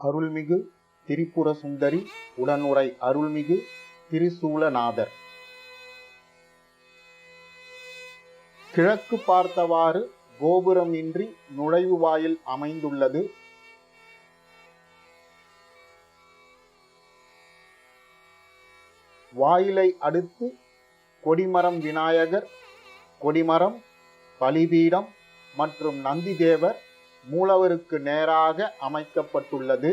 அருள்மிகு திரிபுர சுந்தரி உடனுரை அருள்மிகு திரிசூலநாதர். கிழக்கு பார்த்தவாறு கோபுரமின்றி நுழைவு வாயில் அமைந்துள்ளது. வாயிலை அடுத்து கொடிமரம் விநாயகர் கொடிமரம் பலிபீடம் மற்றும் நந்திதேவர் மூலவருக்கு நேராக அமைக்கப்பட்டுள்ளது.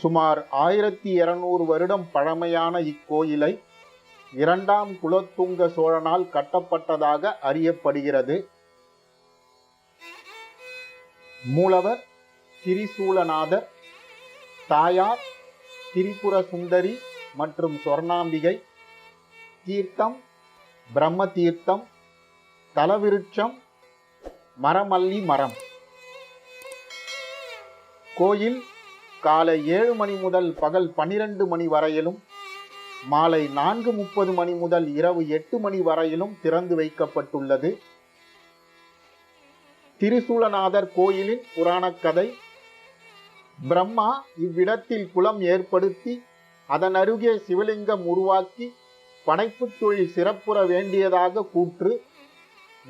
சுமார் ஆயிரத்தி இருநூறு வருடம் பழமையான இக்கோயிலை இரண்டாம் குலத்துங்க சோழனால் கட்டப்பட்டதாக அறியப்படுகிறது. மூலவர் திரிசூலநாதர் தாயார் திரிபுர சுந்தரி மற்றும் சொர்ணாம்பிகை தீர்த்தம் பிரம்ம தீர்த்தம் தலவிருட்சம் மரமல்லி மரம். கோயில் காலை ஏழு மணி முதல் பகல் பனிரெண்டு மணி வரையிலும் மாலை நான்கு முப்பது மணி முதல் இரவு எட்டு மணி வரையிலும் திறந்து வைக்கப்பட்டுள்ளது. திரிசூலநாதர் கோயிலின் புராணக் கதை பிரம்மா இவ்விடத்தில் குளம் ஏற்படுத்தி அதன் அருகே சிவலிங்கம் உருவாக்கி படைப்புத் தொழில் சிறப்புற வேண்டியதாக கூற்று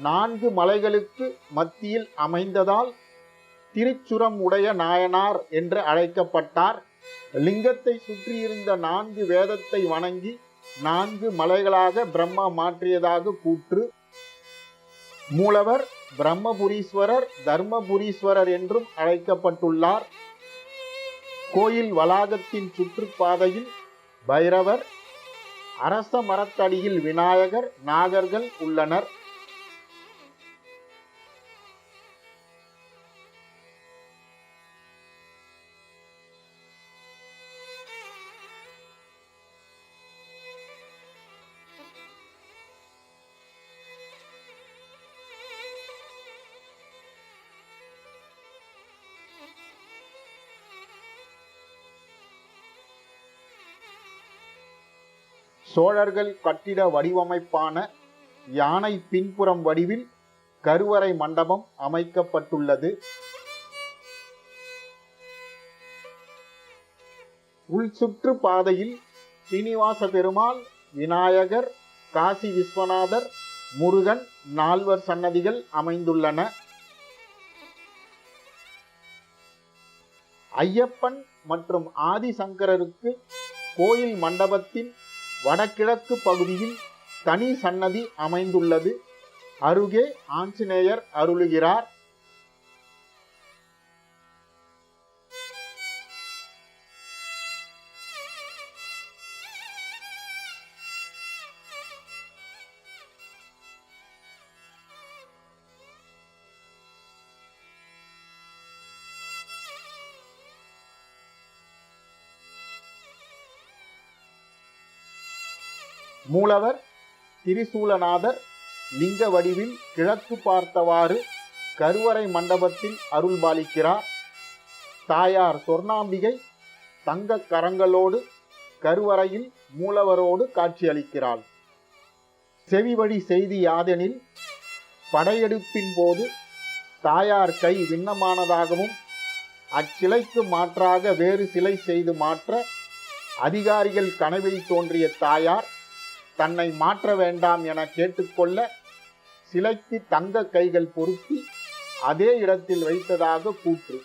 நான்கு மலைகளுக்கு மத்தியில் அமைந்ததால் திருச்சுரம் உடைய நாயனார் என்று அழைக்கப்பட்டார். லிங்கத்தை சுற்றியிருந்த நான்கு வேதத்தை வணங்கி நான்கு மலைகளாக பிரம்மா மாற்றியதாக கூற்று. மூலவர் பிரம்மபுரீஸ்வரர் தர்மபுரீஸ்வரர் என்றும் அழைக்கப்பட்டுள்ளார். கோயில் வளாகத்தின் சுற்றுப்பாதையில் பைரவர் அரச மரத்தடியில் விநாயகர் நாகர்கள் உள்ளனர். சோழர்கள் கட்டிட வடிவமைப்பான யானை பின்புறம் வடிவில் கருவறை மண்டபம் அமைக்கப்பட்டுள்ளது. உள் சுற்று பாதையில் சீனிவாச பெருமாள் விநாயகர் காசி விஸ்வநாதர் முருகன் நால்வர் சன்னதிகள் அமைந்துள்ளன. ஐயப்பன் மற்றும் ஆதிசங்கரருக்கு கோயில் மண்டபத்தின் வடகிழக்கு பகுதியில் தனி சன்னதி அமைந்துள்ளது. அருகே ஆஞ்சநேயர் அருளுகிறார். மூலவர் திரிசூலநாதர் லிங்க வடிவில் கிழக்கு பார்த்தவாறு கருவறை மண்டபத்தில் அருள்பாலிக்கிறார். தாயார் சொர்ணாம்பிகை தங்க கரங்களோடு கருவறையில் மூலவரோடு காட்சியளிக்கிறாள். செவிவழி செய்தி யாதெனில் படையெடுப்பின் போது தாயார் கை விண்ணமானதாகவும் அச்சிலைக்கு மாற்றாக வேறு சிலை செய்து மாற்ற அதிகாரிகள் கனவில் தோன்றிய தாயார் தன்னை மாற்ற வேண்டாம் என கேட்டுக்கொள்ள சிலைக்கு தங்க கைகள் பொருத்தி அதே இடத்தில் வைத்ததாக கூற்று.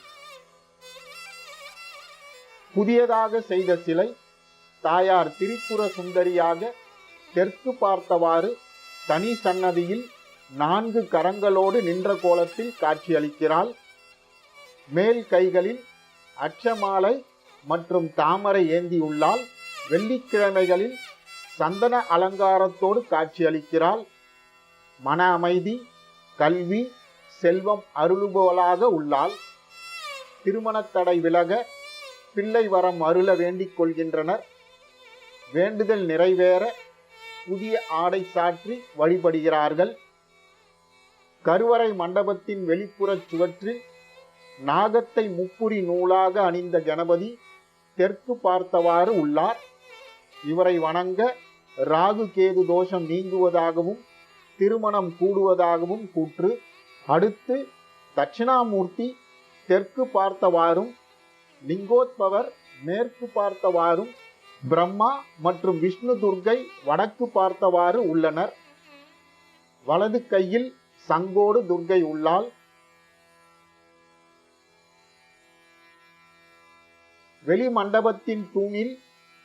புதியதாக செய்த சிலை தாயார் திரிபுர சுந்தரியாக தெற்கு பார்த்தவாறு தனி சன்னதியில் நான்கு கரங்களோடு நின்ற கோலத்தில் காட்சியளிக்கிறாள். மேல் கைகளில் அச்சமாலை மற்றும் தாமரை ஏந்தியுள்ளால் வெள்ளிக்கிழமைகளில் சந்தன அலங்காரத்தோடு காட்சியளிக்கிறாள். மன அமைதி கல்வி செல்வம் அருளுபவளாக உள்ளாள். திருமணத்தடை விலக பிள்ளை வரம் அருள வேண்டிக் கொள்கின்றனர். வேண்டுதல் நிறைவேற புதிய ஆடை சாற்றி வழிபடுகிறார்கள். கருவறை மண்டபத்தின் வெளிப்புறச் சுவற்றில் நாகத்தை முப்புரி நூலாக அணிந்த கணபதி தெற்கு பார்த்தவாறு உள்ளார். இவரை வணங்க ராகு கேது தோஷம் நீங்குவதாகவும் திருமணம் கூடுவதாகவும் கூற்று. அடுத்து தட்சிணாமூர்த்தி தெற்கு பார்த்தவாறும் லிங்கோத்பவர் மேற்கு பார்த்தவாறும் பிரம்மா மற்றும் விஷ்ணு துர்க்கை வடக்கு பார்த்தவாறு உள்ளனர். வலது கையில் சங்கோடு துர்க்கை உள்ளால் வெளி மண்டபத்தின் தூணில்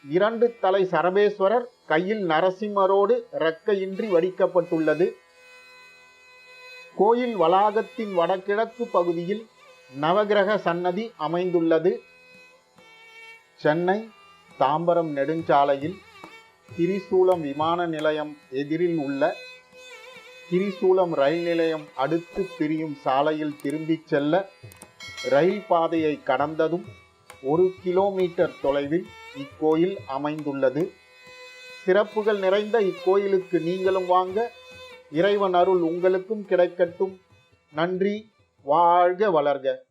இரண்டு தலை சரபேஸ்வரர் கையில் நரசிம்மரோடு இரக்கையின்றி வடிக்கப்பட்டுள்ளது. கோயில் வளாகத்தின் வடகிழக்கு பகுதியில் நவகிரக சன்னதி அமைந்துள்ளது. சென்னை தாம்பரம் நெடுஞ்சாலையில் திரிசூலம் விமான நிலையம் எதிரில் உள்ள திரிசூலம் ரயில் நிலையம் அடுத்து பிரியும் சாலையில் திரும்பிச் செல்ல ரயில் பாதையை கடந்ததும் ஒரு கிலோமீட்டர் தொலைவில் இக்கோயில் அமைந்துள்ளது. சிறப்புகள் நிறைந்த இக்கோயிலுக்கு நீங்களும் வாங்க. இறைவன் அருள் உங்களுக்கும் கிடைக்கட்டும். நன்றி. வாழ்க வளர்க.